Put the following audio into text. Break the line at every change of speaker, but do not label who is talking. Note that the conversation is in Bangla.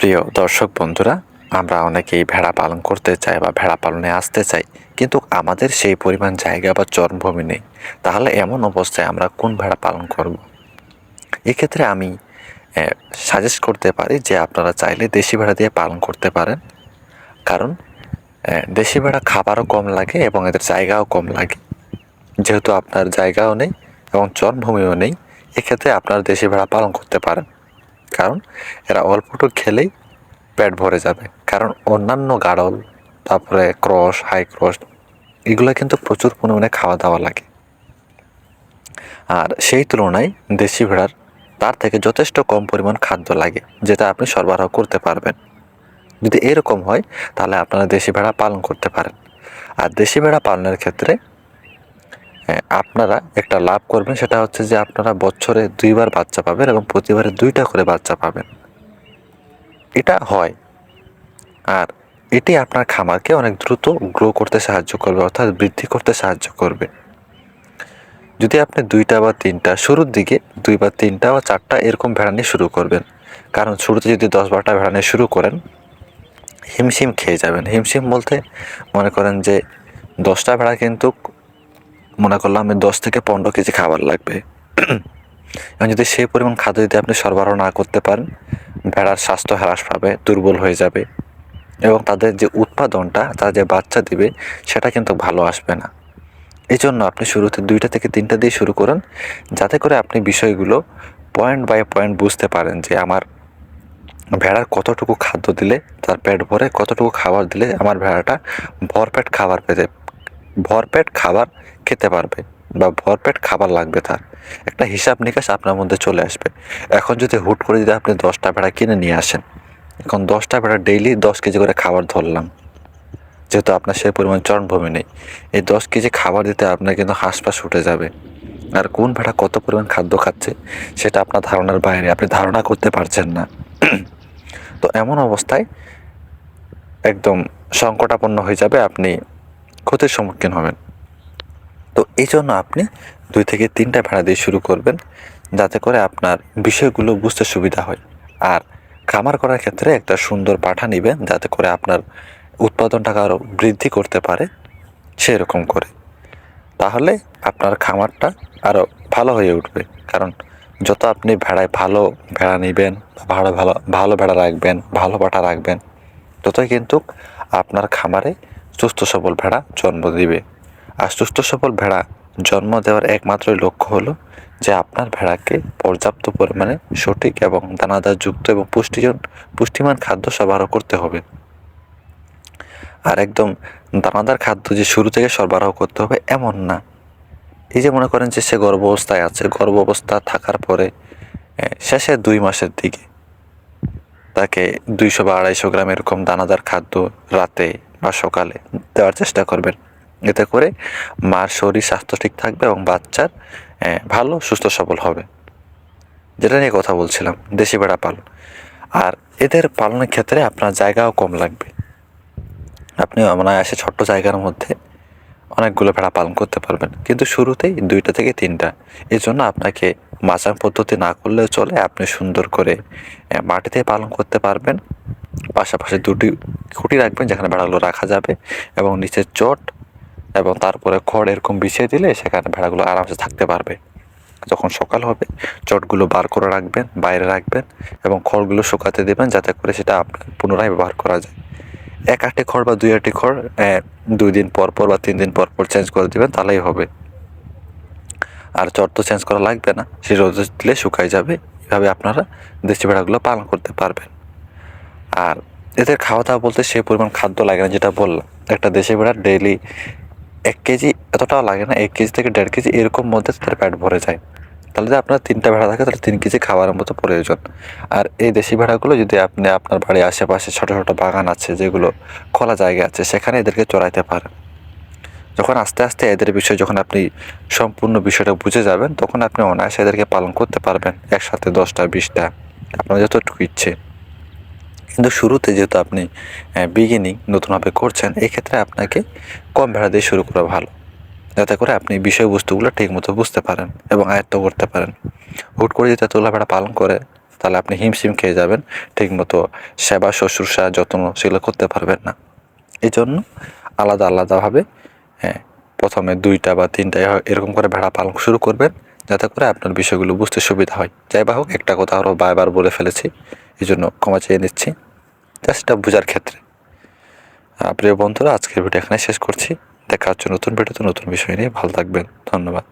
প্রিয় দর্শক বন্ধুরা, আমরা অনেকেই ভেড়া পালন করতে চাই বা ভেড়া পালনে আসতে চাই, কিন্তু আমাদের সেই পরিমাণ জায়গা বা চরমভূমি নেই। তাহলে এমন অবস্থায় আমরা কোন ভেড়া পালন করব। এক্ষেত্রে আমি সাজেস্ট করতে পারি যে আপনারা চাইলে দেশি ভেড়া দিয়ে পালন করতে পারেন। কারণ দেশি ভেড়া খাবারও কম লাগে এবং এদের জায়গাও কম লাগে। যেহেতু আপনার জায়গাও নেই এবং চরমভূমিও নেই, এক্ষেত্রে আপনার দেশি ভেড়া পালন করতে পারেন। কারণ এরা অল্পটু খেলেই পেট ভরে যাবে। কারণ অন্যান্য গাড়ল তারপরে ক্রস হাই ক্রস এগুলো কিন্তু প্রচুর পরিমাণে খাওয়া দাওয়া লাগে। আর সেই তুলনায় দেশি ভেড়ার তার থেকে যথেষ্ট কম পরিমাণ খাদ্য লাগে, যেটা আপনি সরবরাহ করতে পারবেন। যদি এরকম হয়, তাহলে আপনারা দেশি ভেড়া পালন করতে পারেন। আর দেশি ভেড়া পালনের ক্ষেত্রে আপনারা একটা লাভ করবেন, সেটা হচ্ছে যে আপনারা বছরে দুইবার বাচ্চা পাবেন এবং প্রতিবারে দুইটা করে বাচ্চা পাবেন। এটা হয়। আর এটি আপনার খামারকে অনেক দ্রুত গ্রো করতে সাহায্য করবে, অর্থাৎ বৃদ্ধি করতে সাহায্য করবে। যদি আপনি দুইটা বা তিনটা, শুরুর দিকে দুই বা তিনটা বা চারটা এরকম ভেড়া নিয়ে শুরু করবেন, কারণ শুরুতে যদি দশ বারোটা ভেড়া নিয়ে শুরু করেন, হিমশিম খেয়ে যাবেন। হিমশিম বলতে মনে করেন যে দশটা ভেড়া কিন্তু মনে করলাম আমি দশ থেকে পনেরো কেজি খাবার লাগবে। এবং যদি সেই পরিমাণ খাদ্য যদি আপনি সরবরাহ না করতে পারেন, ভেড়ার স্বাস্থ্য হ্রাস পাবে, দুর্বল হয়ে যাবে এবং তাদের যে উৎপাদনটা, তারা যে বাচ্চা দিবে, সেটা কিন্তু ভালো আসবে না। এই জন্য আপনি শুরুতে দুইটা থেকে তিনটা দিয়ে শুরু করুন, যাতে করে আপনি বিষয়গুলো পয়েন্ট বাই পয়েন্ট বুঝতে পারেন যে আমার ভেড়ার কতটুকু খাদ্য দিলে, তার পেট ভরে কতটুকু খাবার দিলে আমার ভেড়াটা ভরপেট খাবার পেতে, ভরপেট খাবার খেতে পারবে বা ভরপেট খাবার লাগবে তার। একটা হিসাব নিকাশ আপনার মধ্যে চলে আসবে। এখন যদি হুট করে যদি আপনি দশটা ভেড়া কিনে নিয়ে আসেন, এখন দশটা ভেড়া ডেইলি দশ কেজি করে খাবার ধরলাম। যেহেতু আপনার সেই পরিমাণ চরণভূমি নেই, এই দশ কেজি খাবার দিতে আপনার কিন্তু হাঁসপাস উঠে যাবে। আর কোন ভেড়া কত পরিমাণ খাদ্য খাচ্ছে, সেটা আপনার ধারণার বাইরে, আপনি ধারণা করতে পারছেন না। তো এমন অবস্থায় একদম সংকটাপন্ন হয়ে যাবে, আপনি ক্ষতির সম্মুখীন হবেন। তো এই জন্য আপনি দুই থেকে তিনটা ভেড়া দিয়ে শুরু করবেন, যাতে করে আপনার বিষয়গুলো বুঝতে সুবিধা হয়। আর খামার করার ক্ষেত্রে একটা সুন্দর পাঠা নেবেন, যাতে করে আপনার উৎপাদনটাকে আরও বৃদ্ধি করতে পারে, সেরকম করে। তাহলে আপনার খামারটা আরও ভালো হয়ে উঠবে। কারণ যত আপনি ভেড়ায় ভালো ভেড়া নেবেন, ভালো ভালো ভালো ভেড়া রাখবেন, ভালো পাঠা রাখবেন, ততই কিন্তু আপনার খামারে সুস্থ সবল ভেড়া জন্ম দিবে। আর সুস্থ সবল ভেড়া জন্ম দেওয়ার একমাত্র লক্ষ্য হলো যে আপনার ভেড়াকে পর্যাপ্ত পরিমাণে সঠিক এবং দানাদারযুক্ত এবং পুষ্টিজন পুষ্টিমান খাদ্য সরবরাহ করতে হবে। আর একদম দানাদার খাদ্য যে শুরু থেকে সরবরাহ করতে হবে এমন না। এই যে মনে করেন যে সে গর্ভ অবস্থায় আছে গর্ভ অবস্থা থাকার পরে এ, শেষের দুই মাসের দিকে তাকে দুইশো বা আড়াইশো গ্রাম এরকম দানাদার খাদ্য রাতে বা সকালে দেওয়ার চেষ্টা করবেন। এতে করে মার শরীর, স্বাস্থ্য ঠিক থাকবে এবং বাচ্চার ভালো, সুস্থ, সবল হবে। যেটা নিয়ে কথা বলছিলাম, দেশি ভেড়া পালন। আর এদের পালনের ক্ষেত্রে আপনার জায়গাও কম লাগবে। আপনি অনায়াসে ছোট্ট জায়গার মধ্যে অনেকগুলো ভেড়া পালন করতে পারবেন। কিন্তু শুরুতেই দুইটা থেকে তিনটা। এই জন্য আপনাকে মাচাং পদ্ধতি না করলেও চলে, আপনি সুন্দর করে মাটিতে পালন করতে পারবেন। পাশাপাশি দুটি খুঁটি রাখবেন, যেখানে ভেড়াগুলো রাখা যাবে এবং নিচের চট এবং তারপরে খড় এরকম বিছিয়ে দিলে সেখানে ভেড়াগুলো আরামসে থাকতে পারবে। যখন সকাল হবে, চটগুলো বার করে রাখবেন, বাইরে রাখবেন এবং খড়গুলো শুকাতে দেবেন যাতে করে সেটা আপনার পুনরায় ব্যবহার করা যায়। এক আটটি খড় বা দুই আটটি খড় দুই দিন পর পর বা তিন দিন পর পর চেঞ্জ করে দেবেন, তাহলেই হবে। আর চট তো চেঞ্জ করা লাগবে না সে রোদে দিলে শুকাই যাবে, এভাবে আপনারা দেশি ভেড়াগুলো পালন করতে পারবেন। আর এদের খাওয়া দাওয়া বলতে সে পরিমাণ খাদ্য লাগে না, যেটা বললাম। একটা দেশি ভেড়ার ডেইলি এক কেজি এতটাও লাগে না, এক কেজি থেকে দেড় কেজি এরকম মধ্যে তাদের পেট ভরে যায়। তাহলে যদি আপনার তিনটা ভেড়া থাকে, তাহলে তিন কেজি খাবারের মতো প্রয়োজন। আর এই দেশি ভেড়াগুলো যদি আপনি আপনার বাড়ির আশেপাশে ছোটো ছোটো বাগান আছে, যেগুলো খোলা জায়গা আছে, সেখানে এদেরকে চড়াইতে পারেন। যখন আস্তে আস্তে এদের বিষয়ে যখন আপনি সম্পূর্ণ বিষয়টা বুঝে যাবেন, তখন আপনি অনায়াসে এদেরকে পালন করতে পারবেন একসাথে দশটা, বিশটা। আপনার যতটুকু ইচ্ছে। কিন্তু শুরুতে যেহেতু আপনি বিগিনিং নতুনভাবে করছেন, এক্ষেত্রে আপনাকে কম ভেড়া দিয়ে শুরু করা ভালো। যাতে করে আপনি বিষয়বস্তুগুলো ঠিকমতো বুঝতে পারেন এবং আয়ত্ত করতে পারেন। হুট করে যদি তোলা ভেড়া পালন করে, তাহলে আপনি হিমশিম খেয়ে যাবেন, ঠিকমতো সেবা শুশ্রূষা যত্ন সেগুলো করতে পারবেন না। এই জন্য আলাদা আলাদাভাবে হ্যাঁ প্রথমে দুইটা বা তিনটা এরকম করে ভেড়া পালন শুরু করবেন। যাতে করে আপনার বিষয়গুলো বুঝতে সুবিধা হয়। যাই বা হোক, একটা কথা আরও বারবার বলে ফেলেছি এই জন্য ক্ষমা চেয়ে নিচ্ছি। জাস্ট এটা বোঝার ক্ষেত্রে। প্রিয় বন্ধুরা, আজকের ভিডিও এখানে শেষ করছি। দেখা হচ্ছে নতুন ভিডিওতে নতুন বিষয় নিয়ে। ভালো থাকবেন। ধন্যবাদ।